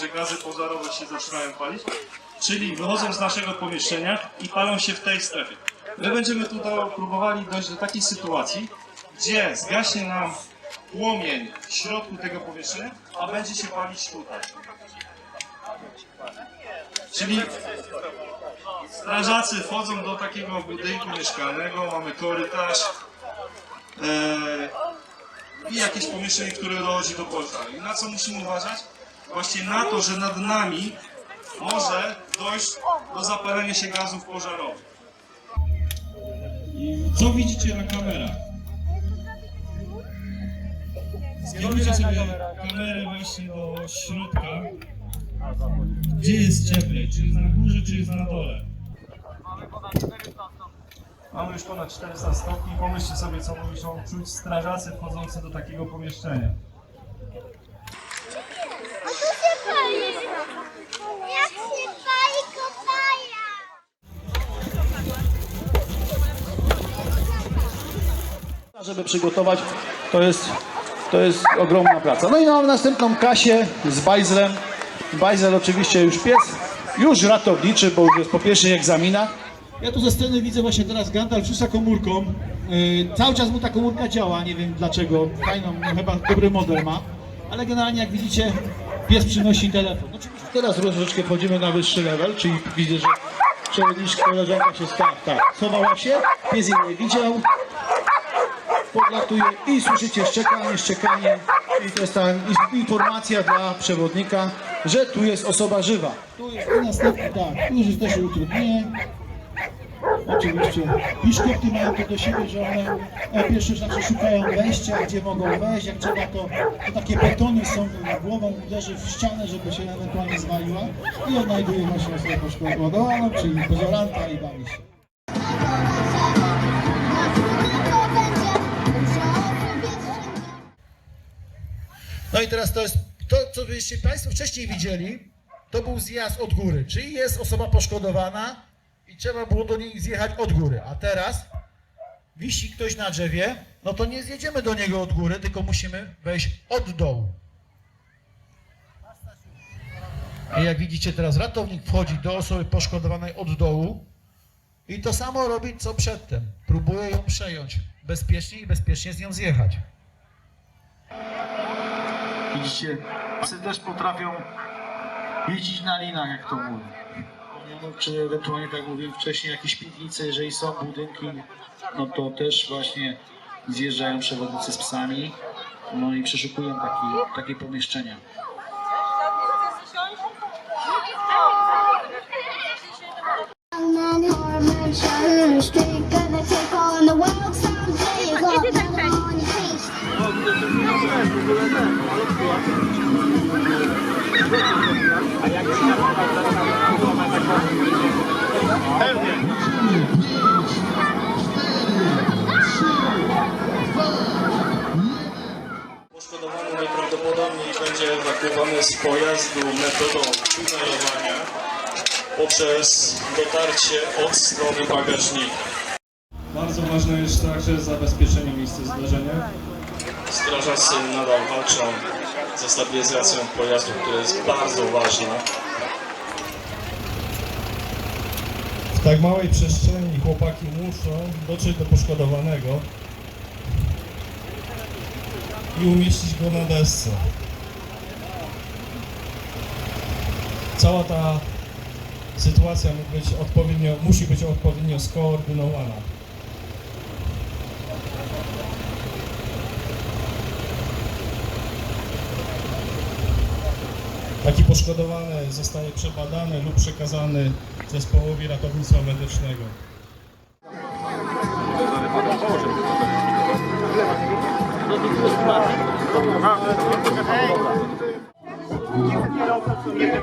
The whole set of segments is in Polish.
że gazy pożarowe się zaczynają palić, czyli wychodzą z naszego pomieszczenia i palą się w tej strefie. My będziemy tutaj próbowali dojść do takiej sytuacji, gdzie zgaśnie nam płomień w środku tego pomieszczenia, a będzie się palić tutaj. Czyli strażacy wchodzą do takiego budynku mieszkalnego, mamy korytarz, e, i jakieś pomieszczenie, które dochodzi do pożaru. I na co musimy uważać? Właśnie na to, że nad nami może dojść do zapalenia się gazów pożarowych. Co widzicie na kamerach? Skierujcie sobie kamerę właśnie do środka. Gdzie jest cieplej? Czy jest na górze, czy jest na dole? Mamy już ponad 400 stopni. Pomyślcie sobie, co muszą czuć strażacy wchodzący do takiego pomieszczenia. Żeby przygotować, to jest, to jest ogromna praca. No i mamy następną Kasię z bajzlem. Bajzel oczywiście już pies, już ratowniczy, bo już jest po pierwszych egzaminach. Ja tu ze sceny widzę właśnie teraz Gandalf rzuca komórką. Yy, cały czas mu ta komórka działa, nie wiem dlaczego. Fajną, no, chyba dobry model ma. Ale generalnie jak widzicie, pies przynosi telefon. Oczywiście teraz troszeczkę wchodzimy na wyższy level, czyli widzę, że przewodniczka koleżanka się tak, tak, schowała się, pies jej nie widział, podlatuje i słyszycie szczekanie, szczekanie i to jest ta in- informacja dla przewodnika, że tu jest osoba żywa. Tu jest i następny, tak, tu już jesteśmy utrudnienie. Oczywiście biszkopty mają to do siebie, że one e, pierwsze znaczy szukają wejścia, gdzie mogą wejść, jak trzeba to, to takie betony są, głową uderzy w ścianę, żeby się ewentualnie zwaliła i odnajduje właśnie osobę poszkodowaną, czyli pozoranta i bawi się. No i teraz to jest to, co byście Państwo wcześniej widzieli, to był zjazd od góry, czyli jest osoba poszkodowana i trzeba było do niej zjechać od góry. A teraz wisi ktoś na drzewie, no to nie zjedziemy do niego od góry, tylko musimy wejść od dołu. I jak widzicie teraz ratownik wchodzi do osoby poszkodowanej od dołu i to samo robi co przedtem. Próbuje ją przejąć bezpiecznie i bezpiecznie z nią zjechać. Widzicie, psy też potrafią jeździć na linach, jak to mówią. No, czy ewentualnie, tak jak mówiłem wcześniej, jakieś piwnice, jeżeli są budynki, no to też właśnie zjeżdżają przewodnicy z psami, no i przeszukują taki, takie pomieszczenia. Man, Poszkodowany najprawdopodobniej będzie ewakuowany z pojazdu metodą tunelowania poprzez dotarcie od strony bagażnika. Bardzo ważne jest także zabezpieczenie miejsca zdarzenia. Strażacy nadal walczą ze stabilizacją pojazdu, która jest bardzo ważna. W tak małej przestrzeni chłopaki muszą dotrzeć do poszkodowanego i umieścić go na desce. Cała ta sytuacja być odpowiednio, musi być odpowiednio skoordynowana. Taki poszkodowany zostanie przebadany lub przekazany zespołowi ratownictwa medycznego. Nie.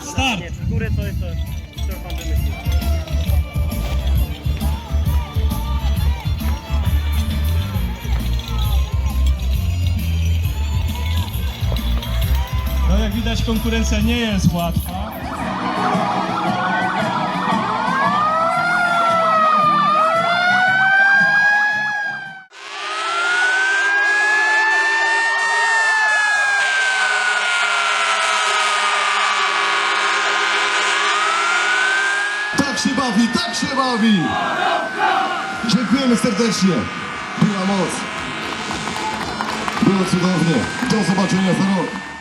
Start! W górę to jest to, co pan wymyślił. No jak widać konkurencja nie jest łatwa. Tak się bawi, tak się bawi! Dziękujemy serdecznie. Była moc. Było cudownie. Do zobaczenia za rok.